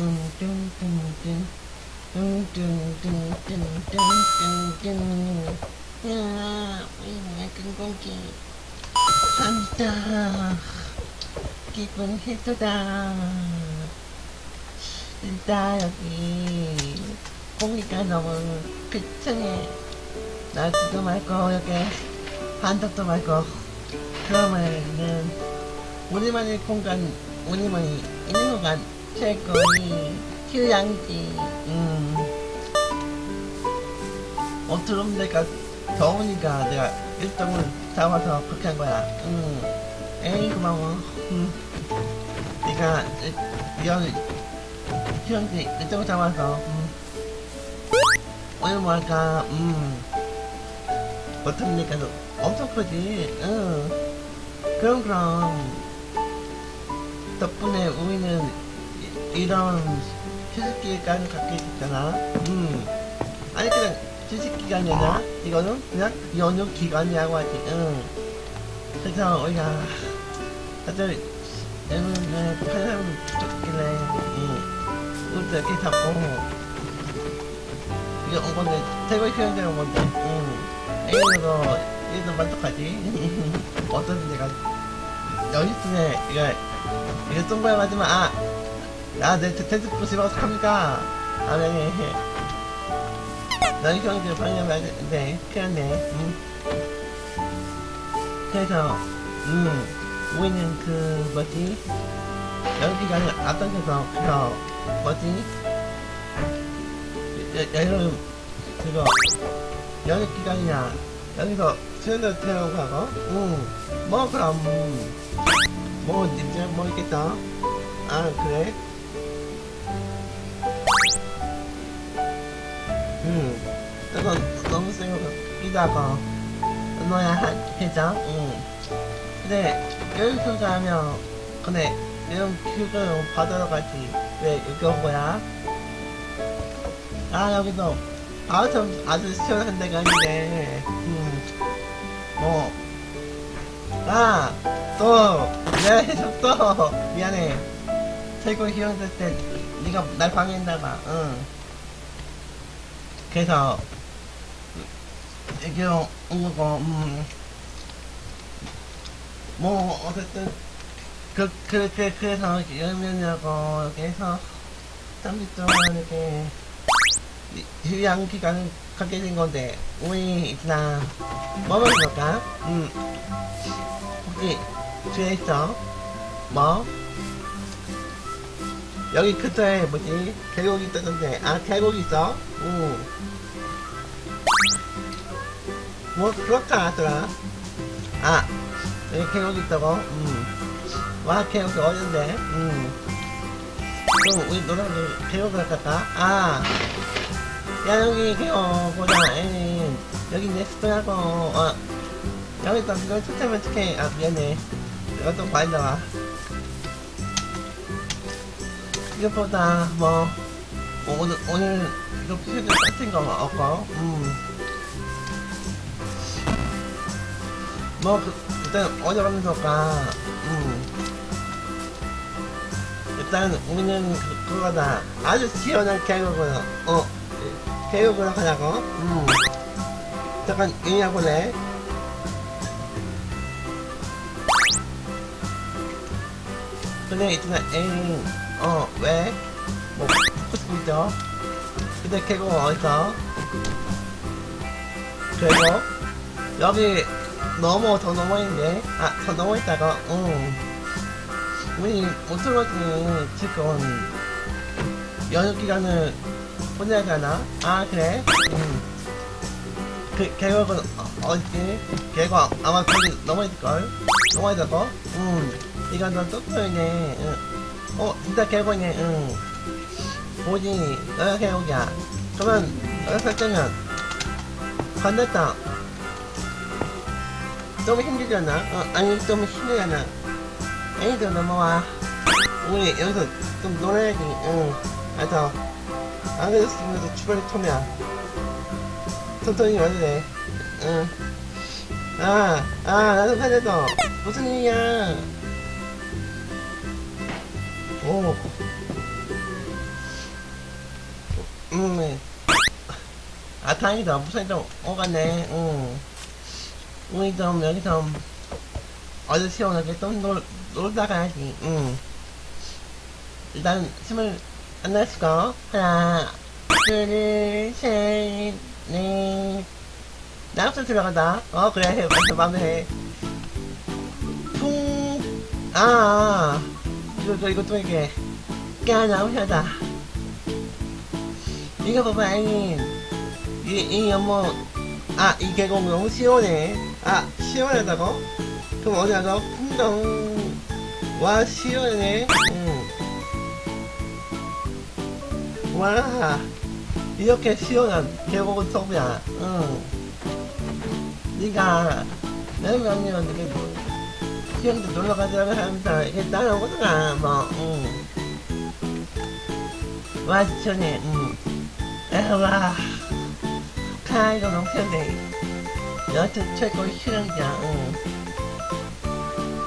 뚱뚱뚱뚱 뚱뚱뚱뚱뚱뚱뚱 야 우리 고기 한다 기쁜 해소다 진짜 여기 공기가 너무 비청해 나지도 말고 여기 한턱도 말고 그러면은 우리만의 공간 우리만이 있는 공간 최고의 휴양지 음. 어처럼 내가 더우니까 내가 일정을 잡아서 그렇게 한 거야 음. 에이 고마워 음. 네가 이런 휴양지 일정을 잡아서 음. 오늘 뭐랄까 음. 어떻습니까 엄청 크지 응. 그럼 그럼 덕분에 우리는 이- 이런 휴식 기간 갖게 됐잖아. 음. 아니 그냥 휴식 기간이 아니라 이거는 그냥 연휴 기간이라고 하지. 응. 그래서 우리가 다들 연휴에 편한 좋길래 응. 우리도 이렇게 잡고 이게 온 건데 최고 휴양지 온 건데 응. 애인으로 얘도 만족하지. 어떤 내가 연휴 중에 이거 이거 똥발 맞으면 아, 야, 내 텐트 부시고 합니까? 아, 네. 너희 형들 방해하면 네, 났네. 음. 그래서, 음, 우리는 그, 뭐지? 여기가 앞당겨서, 그거, 뭐지? 여, 여름, 그거, 연휴 기간이냐. 여기서 수련도 태우고 가고, 음, 뭐, 그럼, 뭐, 이제 뭐 있겠다. 아, 그래? 응. 너무 센거 같기다가 너야 한 해장? 응. 근데 여기서 가면 근데 이런 교육을 받으러 가지 왜 여기 온 거야? 아 여기도 아참 아주 시원한 데가 있네 음. 뭐 아, 또, 내가 해줬어. 미안해. 최고 희망될 때, 네가 날 방해했나봐, 응. 그래서, 온 거고, 음. 뭐, 어쨌든, 그, 그, 그, 그래서, 열면이라고, 이렇게 해서, 30 동안 이렇게, 휴양 기간을 갖게 된 건데, 우리, 있나, 뭐 먹을까? 음. 혹시 있어? 뭐? 여기 근처에 뭐지? 계곡이 있던데 아 계곡 있어? 응. 뭐 그렇다 하더라 아 여기 계곡 있다고? 응. 와 계곡이 어딘데? 응. 그럼 우리 노랑도 계곡을 갈까? 아. 야 여기 계곡 보자 에이 여기 네스트하고 어 여기서 그걸 찾으면 어떡해 아 미안해 이거 또 많이 나와 이것보다 뭐, 뭐 오늘 오늘 피드 같은 거 없고 음뭐 그, 일단 좋을까 음. 일단 우리는 그, 그거다. 아주 시원한 계곡을 어 계곡으로 가자고. 음. 잠깐 얘기해볼래? 근데 있잖아 에이 어 왜? 뭐 먹고 싶죠? 근데 계곡 어디서? 계곡? 여기 너무 더 넘어 있네 아더 넘어 있다고? 응 우리 오토로지 지금 연휴 기간을 보내야 하나? 아 그래? 응. 그 계곡은 어, 어딨지? 계곡 아마 거기 넘어 있을걸? 넘어 있다고? 응 이건 너 똑똑이네 응. 어 진짜 계곡이네 응. 뭐지 너가 계곡이야. 그러면 너가 설정면 반대다. 좀 힘들잖아. 어 아니 좀 힘들잖아. 애들 넘어와. 우리 여기서 좀 놀아야지. 응. 알았어. 안 그랬으면 주변에 토면 천천히 와도 돼. 응. 아, 아, 나도 살려줘. 무슨 일이야? 오. 음. 아, 다행이다. 무사히 좀 오갔네. 응. 우리 좀 여기 좀 어디 시원하게 좀 놀, 놀다 가야지. 응. 일단 힘을 안 내시고 하나, 둘, 셋, 넷. 나락서 들어간다. 어 그래 해. 맞아 마음에 해. 퉁. 아. 이거 또 이게 까나오셔다. 이거 봐봐 이 이 연못 아이 계곡 너무 시원해. 아 시원하다고? 그럼 어디 가서 풍덩 와 시원해. 응. 와 이렇게 시원한 계곡은 처음이야. 응. 네가 내 명령은 이렇게 시원히 놀러 가자고 하면서 이렇게 따라오거든요. 뭐. 응. 와 시원해. 응. 에휴 와. 카이가 너무 시원해. 여하튼 최고 실력이야. 응.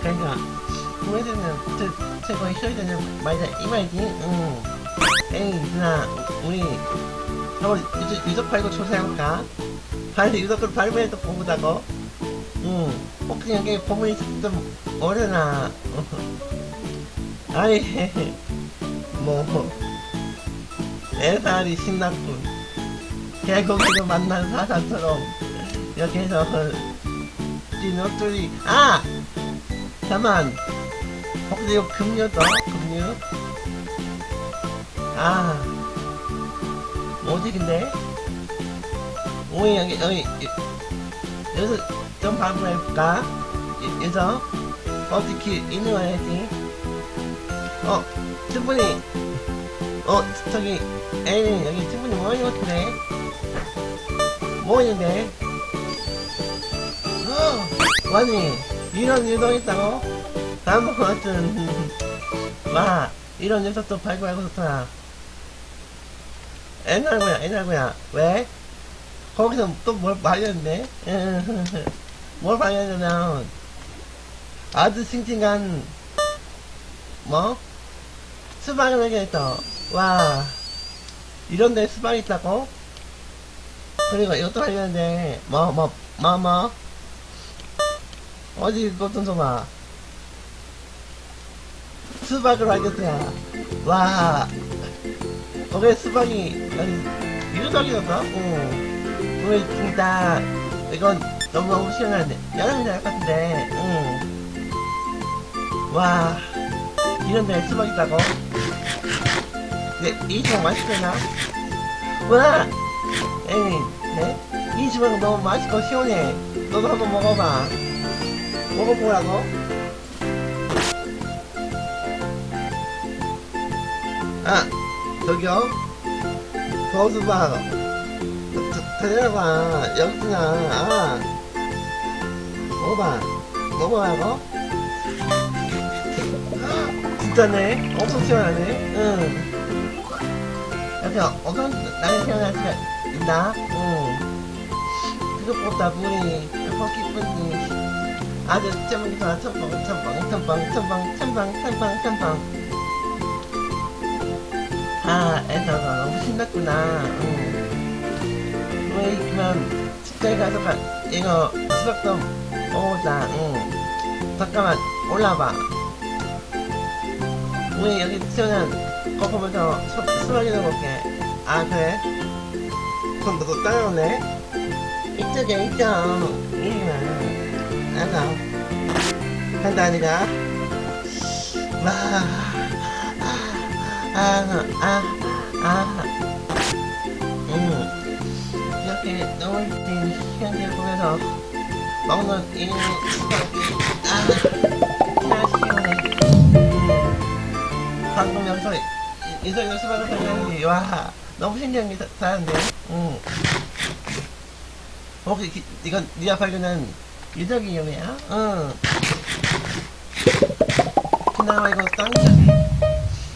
그러니까 우리들은 저 최고의 실력이는 말이야 이 말이지. 응. 에이 누나 우리 저거 유적, 유적 팔고 조사해볼까? 빨리 유적을 발매해서 보자고 응 여기 보물이 좀 어려나 아이 뭐 애살이 신났군 개고기를 만난 사자처럼 여기서 진옷들이 아! 잠만 혹시 이거 금류도? 금류? 아 뭐지 근데? 오이 여기 여기 여- 여기서 좀 방문 해볼까? 여- 여기서 어떻게 있는 거야지. 어 충분히. 어 저기 에이 여기 충분히 모이는 것 같은데. 모이는데. 어 아니 이런 유동 있다고? 다음 번 같은 와 이런 녀석도 발굴하고 거야 옛날 거야. 왜? 거기서 또뭘 발견했네 뭘 발견했냐면 아주 싱싱한 뭐? 수박을 발견했어 와 이런 데 수박이 있다고? 그리고 이것도 발견했는데 뭐 뭐 뭐뭐 어디 좀 봐. 수박을 발견했야 와 거기에 수박이 여기 유석이었어? 응. 우리 진짜 이건 너무너무 시원한데. 여름이 날것 같은데. 응. 와 이런 데 수박 있다고? 네, 이 수박 맛있구나? 와 에이 네? 이 수박 너무 맛있고 시원해. 너도 한번 먹어봐. 먹어보라고? 아 저기요? 거수박. 데려봐 여기구나 아 먹어봐 먹어라고? 진짜네. 엄청 시원하네. 응. 이렇게 엄청 나게 시원할 수가 있나? 응. 그것보다 물이 더 기쁜지. 아주 제목이다 첨벙 첨벙 첨벙 첨벙 첨벙 첨벙 첨벙. 아 애들가 너무 신났구나. 응. 우리 그럼 집에 가서 가, 이거 수박 좀먹 어보자 응. 잠깐만 올라봐. 우리 여기 시원한 거 보면서 수, 수박이나 먹게. 아 그래? 그럼 너도 따라오네? 이쪽에 있죠 이리와 알았어. 간다 아니가 와. 아, 아, 아, 음. 이렇게 너무 긴 시간을 보면서 먹는 이 수박이, 아. 방금 여기서 이석이 수박을 설명했는데, 와, 너무 게 다른데, 음. 혹시 기, 이건 네가 발견한 유적이 요리야? 응. 그나마 이거 깡짝이.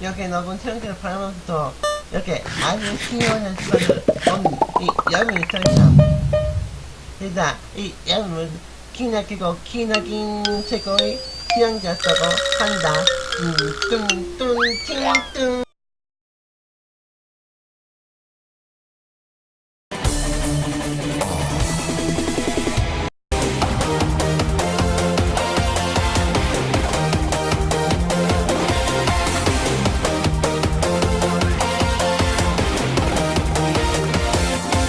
이렇게 넓은 태양계를 바라보면서 이렇게 아주 시원한 먹는 이 여름이 있어있어 그러다 이 여름은 기나기고 기나긴 최고의 휴양지였다고 한다. 음, 뚱뚱 뚱뚱